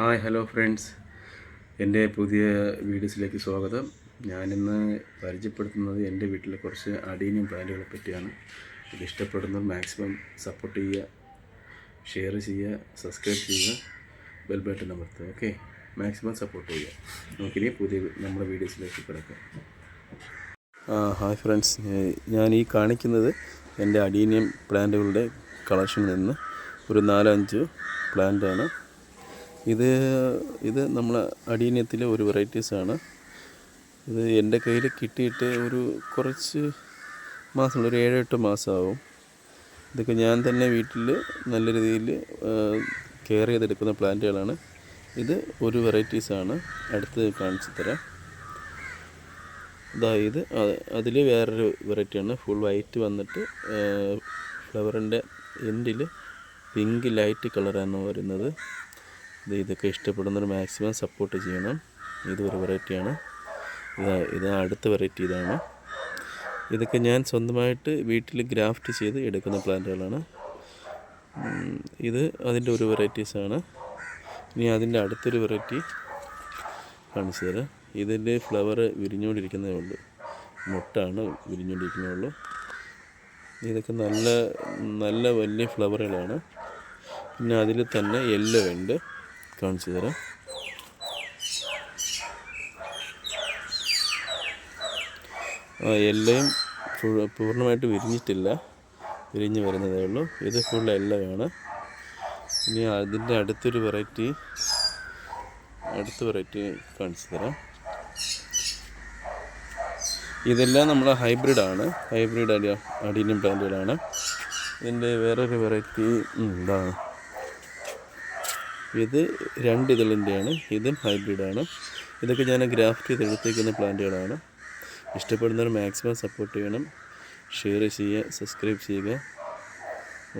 Hi hello friends. എന്റെ പുതിയ വീഡിയോസിലേക്ക് സ്വാഗതം. ഞാനിന്ന് പരിചയപ്പെടുത്തുന്നത് എന്റെ വീട്ടിലെ കുറച്ച് അടീനിയം പ്ലാന്റുകളെ പറ്റിയാണ്. ഇത് ഇഷ്ടപ്പെടുന്നവർ മാക്സിമം സപ്പോർട്ട് ചെയ്യുക ഷെയർ ചെയ്യുക സബ്സ്ക്രൈബ് ചെയ്യുക ബെൽ ബട്ടൺ അമർത്തുക ഓക്കെ മാക്സിമം സപ്പോർട്ട് ചെയ്യുക. നമുക്കിനി പുതിയ നമ്മുടെ വീഡിയോസിലേക്ക് കിടക്കാം. Hi friends. ഞാൻ ഈ കാണിക്കുന്നത് എന്റെ അടീനിയം പ്ലാന്റുകളുടെ കളക്ഷനിൽ നിന്ന് ഒരു നാലഞ്ച് പ്ലാന്റാണ്. ഇത് ഇത് നമ്മൾ അടിയനത്തിലെ ഒരു വെറൈറ്റീസാണ് ഇത് എന്റെ കയ്യിൽ കിട്ടിയിട്ട് ഒരു കുറച്ച് മാസം ഒരു ഏഴ് എട്ട് മാസമാവും. ഇതൊക്കെ ഞാൻ തന്നെ വീട്ടിൽ നല്ല രീതിയിൽ കെയർ ചെയ്തെടുക്കുന്ന പ്ലാന്റുകളാണ്. ഇത് ഒരു വെറൈറ്റീസാണ് അടുത്ത് കാണിച്ചു തരാം. ഇതാ ഇത് അതിൽ വേറൊരു വെറൈറ്റിയാണ് ഫുൾ വൈറ്റ് വന്നിട്ട് ഫ്ലവറിന്റെ എൻഡിൽ പിങ്ക് ലൈറ്റ് കളറാണ് വരുന്നത്. ഇതൊക്കെ ഇഷ്ടപ്പെടുന്നവർ മാക്സിമം സപ്പോർട്ട് ചെയ്യണം. ഇതൊരു വെറൈറ്റിയാണ് ഇതാ ഇത് അടുത്ത വെറൈറ്റി ഇതാണ്. ഇതൊക്കെ ഞാൻ സ്വന്തമായിട്ട് വീട്ടിൽ ഗ്രാഫ്റ്റ് ചെയ്ത് എടുക്കുന്ന പ്ലാന്റുകളാണ്. ഇത് അതിന്റെ ഒരു വെറൈറ്റീസാണ് ഇനി അതിന്റെ അടുത്തൊരു വെറൈറ്റി കാണിച്ചു തരാം ഇതിന്റെ ഫ്ലവർ വിരിഞ്ഞുകൊണ്ടിരിക്കുന്നതേ ഉള്ളൂ. മുട്ടാണ് വിരിഞ്ഞുകൊണ്ടിരിക്കുന്നേ ഉള്ളൂ. ഇതൊക്കെ നല്ല നല്ല വലിയ ഫ്ലവറുകളാണ് പിന്നെ അതിൽ തന്നെ യെല്ലോ ഉണ്ട്. കാണിച്ചു തരാം ഫു- പൂർണമായിട്ട് വിരിഞ്ഞിട്ടില്ല. വിരിഞ്ഞ് വരുന്നതേ ഉള്ളൂ. ഇത് ഫുൾ എല്ലയാണ് ഇനി അതിന്റെ അടുത്തൊരു വെറൈറ്റി അടുത്ത വെറൈറ്റി കാണിച്ചു തരാം. ഇതെല്ലാം നമ്മൾ ഹൈബ്രിഡാണ് ഹൈബ്രിഡ് അടി അടീനിയം പ്ലാന്റുകളാണ് ഇതിന്റെ വേറൊരു വെറൈറ്റി ഇതാണ്. ഇത് രണ്ട് ഇതളിന്റെയാണ് ഇതും ഹൈബ്രിഡാണ്. ഇതൊക്കെ ഞാൻ ഗ്രാഫ്റ്റ് ചെയ്ത് എടുത്തേക്കുന്ന പ്ലാന്റുകളാണ്. ഇഷ്ടപ്പെടുന്നവർ മാക്സിമം സപ്പോർട്ട് ചെയ്യണം. ഷെയർ ചെയ്യുക സബ്സ്ക്രൈബ് ചെയ്യുക.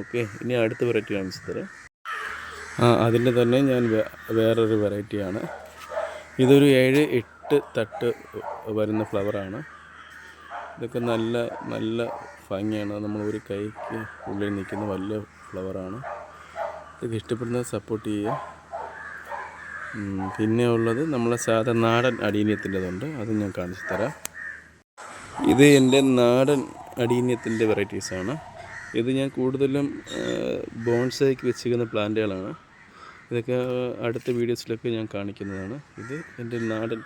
ഓക്കെ ഇനി അടുത്ത വെറൈറ്റി കാണിച്ചു തരാം. ആ അതിന്റെ തന്നെ ഞാൻ വേറൊരു വെറൈറ്റിയാണ്. ഇതൊരു ഏഴ് എട്ട് തട്ട് വരുന്ന ഫ്ലവറാണ്. ഇതൊക്കെ നല്ല നല്ല ഭംഗിയാണ്. നമ്മൾ ഒരു കൈക്ക് ഉള്ളിൽ നിൽക്കുന്ന വലിയ ഫ്ലവറാണ്. ഇതൊക്കെ ഇഷ്ടപ്പെടുന്നത് സപ്പോർട്ട് ചെയ്യുക. പിന്നെ ഉള്ളത് നമ്മളെ സാധാ നാടൻ അടീനിയത്തിന്റെതുണ്ട്. അത് ഞാൻ കാണിച്ചു തരാം. ഇത് എന്റെ നാടൻ അടീനിയത്തിന്റെ വെറൈറ്റീസാണ് ഇത് ഞാൻ കൂടുതലും ബോൺസൈക്ക് വെച്ചിരിക്കുന്ന പ്ലാന്റുകളാണ്. ഇതൊക്കെ അടുത്ത വീഡിയോസിലൊക്കെ ഞാൻ കാണിക്കുന്നതാണ്. ഇത് എന്റെ നാടൻ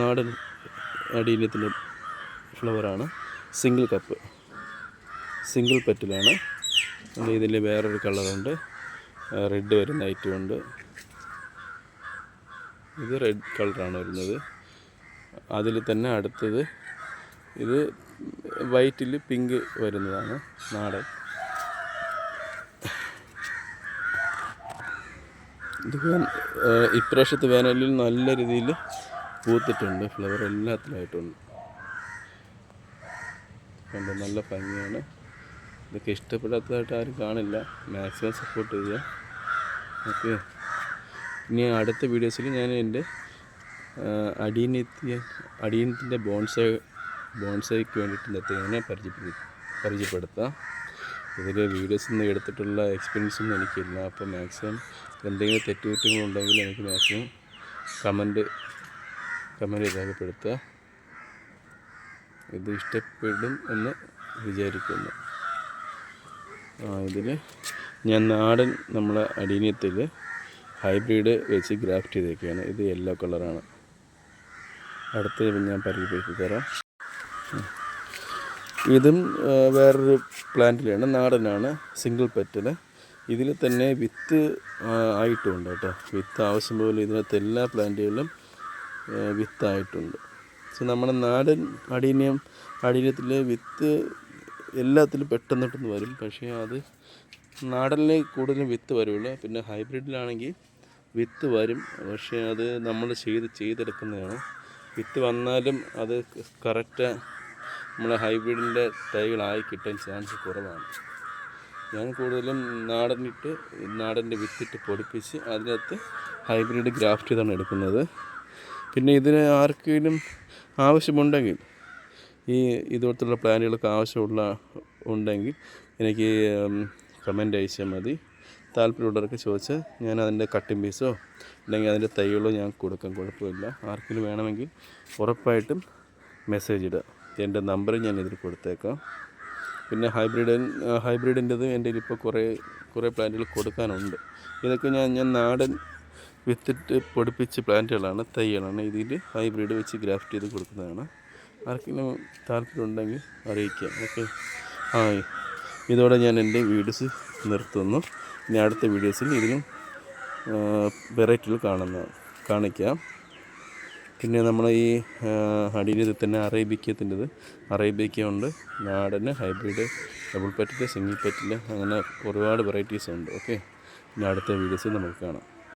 നാടൻ അടീനിയത്തിന്റെ ഫ്ലവറാണ് സിംഗിൾ കപ്പ് സിംഗിൾ പെറ്റിലാണ് ഇതിൽ വേറൊരു കളറുണ്ട്. റെഡ് വരുന്ന ഐറ്റം ഉണ്ട്. ഇത് റെഡ് കളറാണ് വരുന്നത്. അതിൽ തന്നെ അടുത്തത് ഇത് വൈറ്റിൽ പിങ്ക് വരുന്നതാണ് നാടൻ. ഇത് ഇപ്രാവശ്യത്തെ വേനലിൽ നല്ല രീതിയിൽ പൂത്തിട്ടുണ്ട്. ഫ്ലവർ എല്ലാത്തിലായിട്ടുണ്ട്. കണ്ട് നല്ല ഭംഗിയാണ്. ഇതൊക്കെ ഇഷ്ടപ്പെടാത്തതായിട്ട് ആരും കാണില്ല. മാക്സിമം സപ്പോർട്ട് ചെയ്യുക ഓക്കെ ഇനി അടുത്ത വീഡിയോസിൽ ഞാൻ എന്റെ അടിയനെത്തിയ അടീനത്തിന്റെ ബോൺസൈ ബോൺസൈക്ക് വേണ്ടിയിട്ട് തേങ്ങ പരിചയപ്പെടുത്തി പരിചയപ്പെടുത്താം. ഇതിൽ വീഡിയോസിൽ നിന്ന് എടുത്തിട്ടുള്ള എക്സ്പീരിയൻസ് ഒന്നും എനിക്കില്ല. അപ്പോൾ മാക്സിമം എന്തെങ്കിലും തെറ്റുകുറ്റങ്ങളുണ്ടെങ്കിൽ എനിക്ക് മാക്സിമം കമന്റ് കമന്റ് രേഖപ്പെടുത്തുക. ഇത് ഇഷ്ടപ്പെടും എന്ന് വിചാരിക്കുന്നു. ഇതിൽ ഞാൻ നാടൻ നമ്മളെ അടീനിയത്തിൽ ഹൈബ്രിഡ് വെച്ച് ഗ്രാഫ്റ്റ് ചെയ്തേക്കുകയാണ് ഇത് യെല്ലോ കളറാണ് അടുത്ത് ഞാൻ പരിചയപ്പെടുത്തി തരാം. ഇതും വേറൊരു പ്ലാന്റിലാണ്. നാടനാണ് സിംഗിൾ പെറ്റൽ ഇതിൽ തന്നെ വിത്ത് ആയിട്ടുണ്ട് കേട്ടോ. വിത്ത് ആവശ്യം പോലെ ഇതിനകത്ത് എല്ലാ പ്ലാന്റുകളിലും വിത്തായിട്ടുണ്ട് സോ നമ്മുടെ നാടൻ അടീനിയം അടീനിയത്തിൽ വിത്ത് എല്ലാത്തിലും പെട്ടെന്ന് പെട്ടെന്ന് വരും. പക്ഷേ അത് നാടനിൽ കൂടുതലും വിത്ത് വരുള്ളൂ. പിന്നെ ഹൈബ്രിഡിലാണെങ്കിൽ വിത്ത് വരും. പക്ഷേ അത് നമ്മൾ ചെയ്ത് ചെയ്തെടുക്കുന്നതാണ്. വിത്ത് വന്നാലും അത് കറക്റ്റ് നമ്മൾ ഹൈബ്രിഡിന്റെ തൈകളായി കിട്ടാൻ ചാൻസ് കുറവാണ്. ഞാൻ കൂടുതലും നാടനിട്ട് നാടന്റെ വിത്തിട്ട് പൊടിപ്പിച്ച് അതിനകത്ത് ഹൈബ്രിഡ് ഗ്രാഫ്റ്റ് ചെയ്താണ് എടുക്കുന്നത്. പിന്നെ ഇതിന് ആർക്കെങ്കിലും ആവശ്യമുണ്ടെങ്കിൽ ഈ ഇതുപോലത്തുള്ള പ്ലാനുകളൊക്കെ ആവശ്യമുള്ള ഉണ്ടെങ്കിൽ എനിക്ക് കമന്റ് അയച്ചാൽ മതി. താല്പര്യമുള്ളവരൊക്കെ ചോദിച്ചാൽ ഞാൻ അതിന്റെ കട്ടിങ് പീസോ അല്ലെങ്കിൽ അതിന്റെ തൈകളോ ഞാൻ കൊടുക്കാം കുഴപ്പമില്ല. ആർക്കെങ്കിലും വേണമെങ്കിൽ ഉറപ്പായിട്ടും മെസ്സേജ് ഇടുക. എന്റെ നമ്പർ ഞാൻ ഇതിൽ കൊടുത്തേക്കാം. പിന്നെ ഹൈബ്രിഡ് ഹൈബ്രിഡിന്റെത് എന്റെ ഇപ്പോൾ കുറേ കുറേ പ്ലാന്റുകൾ കൊടുക്കാനുണ്ട്. ഇതൊക്കെ ഞാൻ ഞാൻ നാടൻ വിത്തിട്ട് പൊടിപ്പിച്ച് പ്ലാന്റുകളാണ് തൈകളാണ്. ഇതിൽ ഹൈബ്രിഡ് വെച്ച് ഗ്രാഫ്റ്റ് ചെയ്ത് കൊടുക്കുന്നതാണ്. ആർക്കെങ്കിലും താല്പര്യമുണ്ടെങ്കിൽ അറിയിക്കാം. ഓക്കെ. ആ ഇതോടെ ഞാൻ എന്റെ വീഡിയോസ് നിർത്തുന്നു. ഇനി അടുത്ത വീഡിയോസിൽ ഇതിനും വെറൈറ്റികൾ കാണുന്ന കാണിക്കാം. പിന്നെ നമ്മൾ ഈ അടിയിൽ തന്നെ അറേബിക്കത്തിന്റെത് അറേബിക്ക ഉണ്ട് നാടന് hybrid double petal single petal അങ്ങനെ ഒരുപാട് വെറൈറ്റീസ് ഉണ്ട് ഓക്കെ. ഇനി അടുത്ത വീഡിയോസിൽ നമുക്ക് കാണാം.